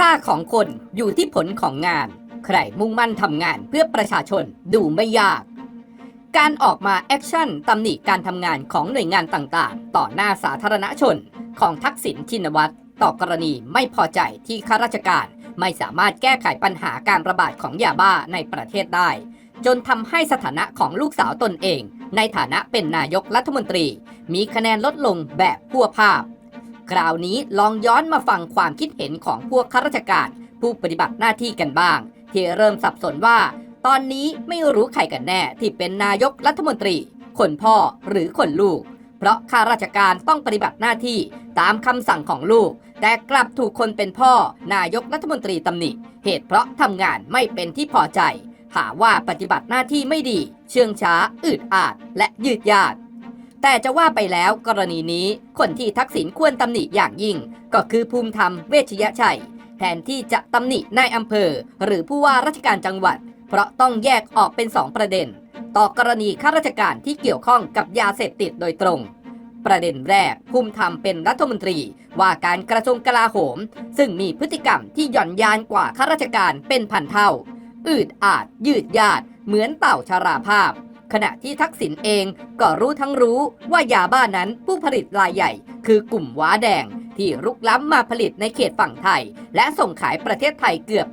ค่าของคนอยู่ที่ผลของงาน ใครมุ่งมั่นทำงานเพื่อประชาชนดูไม่ยาก การออกมาแอคชั่นตำหนิการทำงานของหน่วยงานต่างๆ ต่อหน้าสาธารณชน ของทักษิณชินวัตรต่อกรณีไม่พอใจที่ข้าราชการไม่สามารถแก้ไขปัญหาการระบาดของยาบ้าในประเทศได้ จนทำให้สถานะของลูกสาวตนเอง ในฐานะเป็นนายกรัฐมนตรี มีคะแนนลดลงแบบพัวภาพ คราวนี้ลองย้อนมาฟังความคิดเห็นของพวกข้าราชการ ผู้ปฏิบัติหน้าที่กันบ้าง ที่เริ่มสับสนว่า ตอนนี้ไม่รู้ใครกันแน่ที่เป็นนายกรัฐมนตรี คนพ่อหรือคนลูก เพราะข้าราชการต้องปฏิบัติหน้าที่ตามคำสั่งของลูก แต่กลับถูกคนเป็นพ่อ นายกรัฐมนตรีตำหนิ เหตุเพราะทำงานไม่เป็นที่พอใจหาว่าปฏิบัติหน้าที่ไม่ดี เชื่องช้า อืดอาด และยืดยาด แต่จะว่าไปแล้วกรณีนี้คนที่ทักษิณควรตำหนิอย่างยิ่ง ก็คือภูมิธรรมเวชยชัย แทนที่จะตำหนินายอำเภอ หรือผู้ว่าราชการจังหวัด เพราะต้องแยกออกเป็น2ประเด็น ต่อกรณีข้าราชการที่เกี่ยวข้องกับยาเสพติดโดยตรง ประเด็นแรกภูมิธรรมเป็นรัฐมนตรีว่าการกระทรวงกลาโหม ซึ่งมีพฤติกรรมที่หย่อนยานกว่าข้าราชการเป็นพันเท่า อืดอาดยืดยาดเหมือนเต่าชาราภาพ ขณะที่ทักษิณเองก็รู้ทั้งรู้ว่ายาบ้านั้นผู้ผลิตรายใหญ่ คือกลุ่มว้าแดง ที่รุกล้ำมาผลิตในเขตฝั่งไทย และส่งขายประเทศไทยเกือบ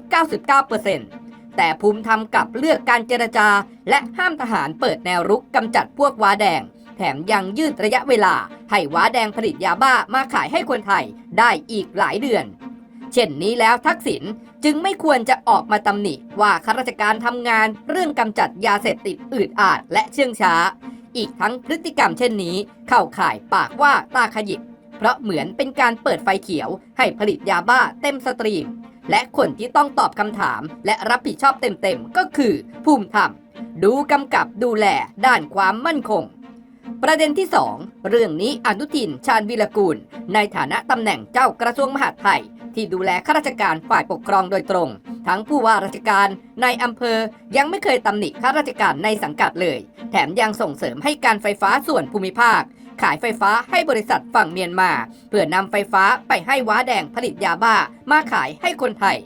99%แต่ภูมิธรรมกับเลือกการเจรจา และห้ามทหารเปิดแนวรุกกำจัดพวกว้าแดง แถมยังยืดระยะเวลา ให้ว้าแดงผลิตยาบ้ามาขายให้คนไทยได้อีกหลายเดือน เช่นนี้แล้วทักษิณจึงไม่ควรจะออกมาตำหนิว่าข้าราชการทำงานเรื่องกำจัดยาเสพติดอืดอาดและเชื่องช้า อีกทั้งพฤติกรรมเช่นนี้ เข้าข่ายปากว่าตาขยิบ เพราะเหมือนเป็นการเปิดไฟเขียวให้ผลิตยาบ้าเต็มสตรีม และคนที่ต้องตอบคำถาม และรับผิดชอบเต็มๆก็คือภูมิธรรมดูกำกับดูแลด้านความมั่นคงประเด็นที่ 2 เรื่องนี้อนุทินชาญวิรกูล ในฐานะตำแหน่งเจ้ากระทรวงมหาดไทย ที่ดูแลข้าราชการฝ่ายปกครองโดยตรง ทั้งผู้ว่าราชการในอำเภอยังไม่เคยตำหนิข้าราชการในสังกัดเลย แถมยังส่งเสริมให้การไฟฟ้าส่วนภูมิภาค ขายไฟฟ้าให้บริษัทฝั่งเมียนมา เพื่อนำไฟฟ้าไปให้ว้าแดงผลิตยาบ้ามาขายให้คนไทย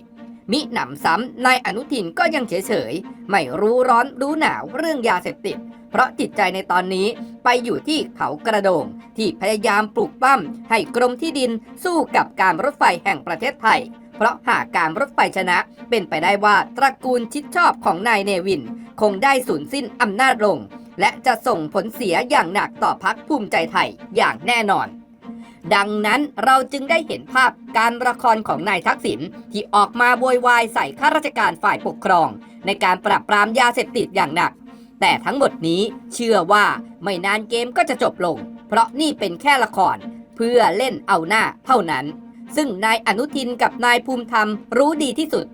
มิหนำซ้ำนายอนุทินก็ยังเฉยๆ ไม่รู้ร้อนรู้หนาวเรื่องยาเสพติด เพราะจิตใจในตอนนี้ไปอยู่ที่เขากระโดง ที่พยายามปลูกปั้มให้กรมที่ดินสู้กับการรถไฟแห่งประเทศไทย เพราะหากการรถไฟชนะ เป็นไปได้ว่าตระกูลชิดชอบของนายเนวิน คงได้สูญสิ้นอำนาจลง และจะส่งผลเสียอย่างหนักต่อพักภูมิใจไทยอย่างแน่นอน ดังนั้นเราจึงได้เห็นภาพการละครของนายทักษิณที่ออกมาโวยวายใส่ข้าราชการฝ่ายปกครอง ในการปราบปรามยาเสพติดอย่างหนัก แต่ทั้งหมดนี้เชื่อว่าไม่นานเกมก็จะจบลง เพราะนี่เป็นแค่ละคร เพื่อเล่นเอาหน้าเท่านั้น ซึ่งนายอนุทินกับนายภูมิธรรมรู้ดีที่สุด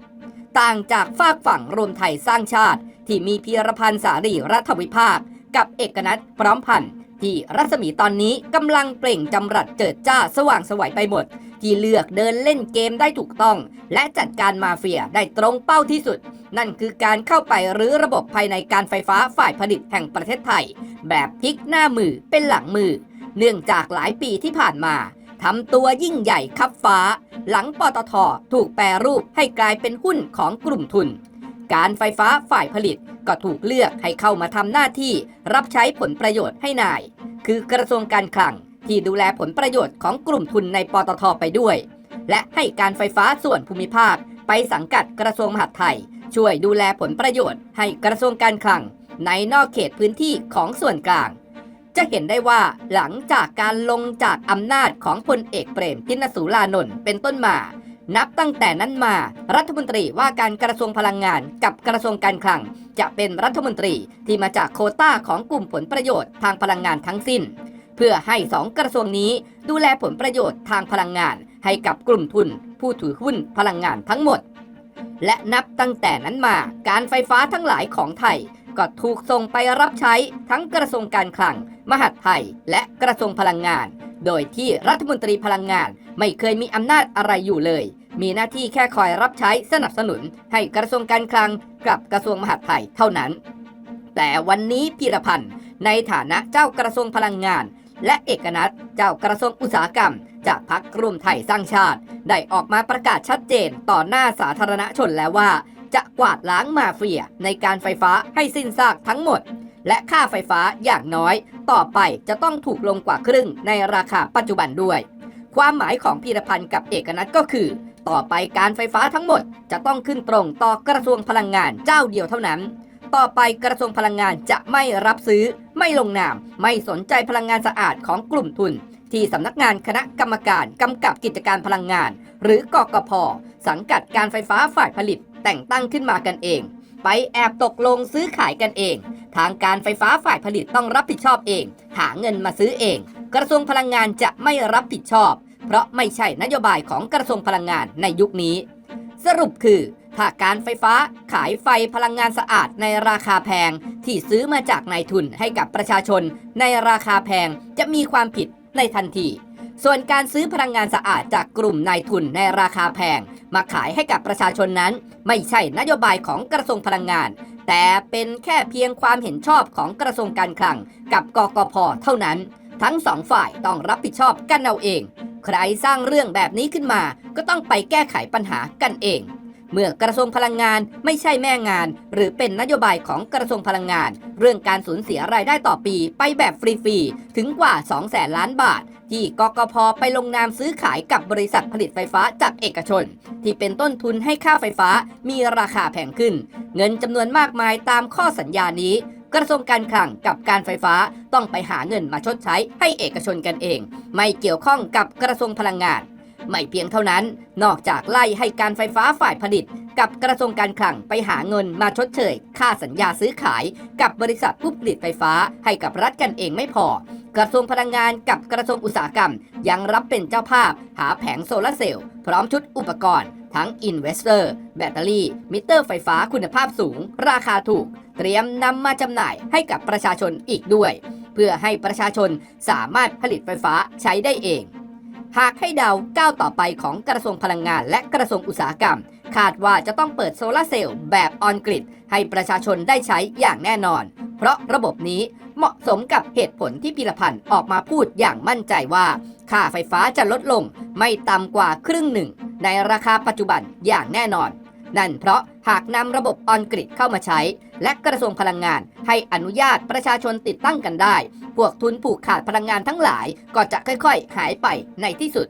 ต่างจากฝากฝั่งรวมไทยสร้างชาติ ที่มีพีรพันธ์สารีรัฐวิภาคกับเอกนัทพร้อมพันธ์ ที่รัศมีตอนนี้กำลังเปล่งจำรัดเจิดจ้าสว่างสวัยไปหมด ที่เลือกเดินเล่นเกมได้ถูกต้อง และจัดการมาเฟียได้ตรงเป้าที่สุด นั่นคือการเข้าไปรื้อระบบภายในการไฟฟ้าฝ่ายผลิตแห่งประเทศไทย แบบพลิกหน้ามือเป็นหลังมือ เนื่องจากหลายปีที่ผ่านมาทำตัวยิ่งใหญ่คับฟ้า หลังปตทถูกแปรรูปให้กลายเป็นหุ้นของกลุ่มทุน การไฟฟ้าฝ่ายผลิตก็ถูกเลือกให้เข้ามาทำหน้าที่รับใช้ผลประโยชน์ให้นาย คือกระทรวงการคลังที่ดูแลผลประโยชน์ของกลุ่มทุนในปตทไปด้วย และให้การไฟฟ้าส่วนภูมิภาค ไปสังกัดกระทรวงมหาดไทย ช่วยดูแลผลประโยชน์ให้กระทรวงการคลัง ในนอกเขตพื้นที่ของส่วนกลาง จะเห็นได้ว่าหลังจากการลงจากอำนาจของพลเอกเปรมตินสูลานนท์เป็นต้นมา นับตั้งแต่นั้นมารัฐมนตรีว่าการกระทรวงพลังงานกับกระทรวงการคลัง จะเป็นรัฐมนตรีที่มาจากโคต้าของกลุ่มผลประโยชน์ทางพลังงานทั้งสิ้น เพื่อให้สองกระทรวงนี้ดูแลผลประโยชน์ทางพลังงาน ให้กับกลุ่มทุน ผู้ถือหุ้นพลังงานทั้งหมด และนับตั้งแต่นั้นมาการไฟฟ้าทั้งหลายของไทย ก็ถูกส่งไปรับใช้ทั้งกระทรวงการคลัง มหาดไทย และกระทรวงพลังงานโดยที่รัฐมนตรีพลังงานไม่เคยมีอำนาจอะไรอยู่เลย มีหน้าที่แค่คอยรับใช้สนับสนุน ให้กระทรวงการคลังกับกระทรวงมหาดไทยเท่านั้น แต่วันนี้พีรพันธ์ในฐานะเจ้ากระทรวงพลังงาน และเอกนัทเจ้ากระทรวงอุตสาหกรรม จากพักรวมไทยสร้างชาติ ได้ออกมาประกาศชัดเจนต่อหน้าสาธารณชนแล้วว่า จะกวาดล้างมาเฟียในการไฟฟ้าให้สิ้นซากทั้งหมด และค่าไฟฟ้าอย่างน้อย ต่อไปจะต้องถูกลงกว่าครึ่งในราคาปัจจุบันด้วย ความหมายของพีรพันธ์กับเอกนัทก็คือ ต่อไปการไฟฟ้าทั้งหมด จะต้องขึ้นตรงต่อกระทรวงพลังงานเจ้าเดียวเท่านั้น ต่อไปกระทรวงพลังงานจะไม่รับซื้อ ไม่ลงนาม ไม่สนใจพลังงานสะอาดของกลุ่มทุน ที่สำนักงานคณะกรรมการกำกับกิจการพลังงาน หรือกกพสังกัดการไฟฟ้าฝ่ายผลิตแต่งตั้งขึ้นมากันเอง ไปแอบตกลงซื้อขายกันเอง ทางการไฟฟ้าฝ่ายผลิตต้องรับผิดชอบเอง หาเงินมาซื้อเอง กระทรวงพลังงานจะไม่รับผิดชอบ เพราะไม่ใช่นโยบายของกระทรวงพลังงานในยุคนี้ สรุปคือถ้าการไฟฟ้าขายไฟพลังงานสะอาดในราคาแพง ที่ซื้อมาจากนายทุนให้กับประชาชน ในราคาแพงจะมีความผิดในทันที ส่วนการซื้อพลังงานสะอาดจากกลุ่มนายทุนในราคาแพง มาขายให้กับประชาชนนั้น ไม่ใช่นโยบายของกระทรวงพลังงาน แต่เป็นแค่เพียงความเห็นชอบของกระทรวงการคลัง กับกกพเท่านั้น ทั้งสองฝ่ายต้องรับผิดชอบกันเอาเอง ใครสร้างเรื่องแบบนี้ขึ้นมา ก็ต้องไปแก้ไขปัญหากันเอง เมื่อกระทรวงพลังงานไม่ใช่แม่งาน หรือเป็นนโยบายของกระทรวงพลังงาน เรื่องการสูญเสียรายได้ต่อปีไปแบบฟรีๆถึงกว่า 2 แสนล้านบาท ที่กกพไปลงนามซื้อขายกับบริษัทผลิตไฟฟ้าจากเอกชน ที่เป็นต้นทุนให้ค่าไฟฟ้ามีราคาแพงขึ้น เงินจำนวนมากมายตามข้อสัญญานี้กระทรวงการคลังกับการไฟฟ้าต้องไปหาเงินมาชดใช้ให้เอกชนกันเอง ไม่เกี่ยวข้องกับกระทรวงพลังงาน ไม่เพียงเท่านั้น นอกจากไล่ให้การไฟฟ้าฝ่ายผลิต กับกระทรวงการคลังไปหาเงินมาชดเชยค่าสัญญาซื้อขาย กับบริษัทผู้ผลิตไฟฟ้าให้กับรัฐกันเองไม่พอ กระทรวงพลังงานกับกระทรวงอุตสาหกรรม ยังรับเป็นเจ้าภาพ หาแผงโซลาร์เซลล์พร้อมชุดอุปกรณ์ ทั้งอินเวสเตอร์แบตเตอรี่ มิเตอร์ไฟฟ้าคุณภาพสูง ราคาถูก เตรียมนำมาจำหน่ายให้กับประชาชนอีกด้วย เพื่อให้ประชาชนสามารถผลิตไฟฟ้าใช้ได้เอง หากให้เดาก้าวต่อไปของกระทรวงพลังงานและกระทรวงอุตสาหกรรม คาดว่าจะต้องเปิดโซลาร์เซลล์แบบออนกริดให้ประชาชนได้ใช้อย่างแน่นอน เพราะระบบนี้เหมาะสมกับเหตุผลที่พิรพันธ์ออกมาพูดอย่างมั่นใจว่า ค่าไฟฟ้าจะลดลงไม่ต่ำกว่าครึ่งหนึ่ง ในราคาปัจจุบันอย่างแน่นอน นั่นเพราะหากนำระบบออนกริดเข้ามาใช้ และกระทรวงพลังงาน ให้อนุญาตประชาชนติดตั้งกันได้ พวกทุนผูกขาดพลังงานทั้งหลาย ก็จะค่อยๆ หายไปในที่สุด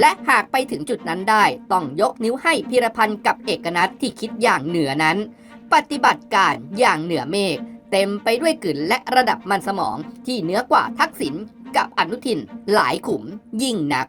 และหากไปถึงจุดนั้นได้ ต้องยกนิ้วให้พิรพันธ์กับเอกนัทที่คิดอย่างเหนือนั้น ปฏิบัติการอย่างเหนือเมฆเต็มไปด้วยกลืนและระดับมันสมองที่เหนือกว่าทักษิณกับอนุทินหลายขุมยิ่งนัก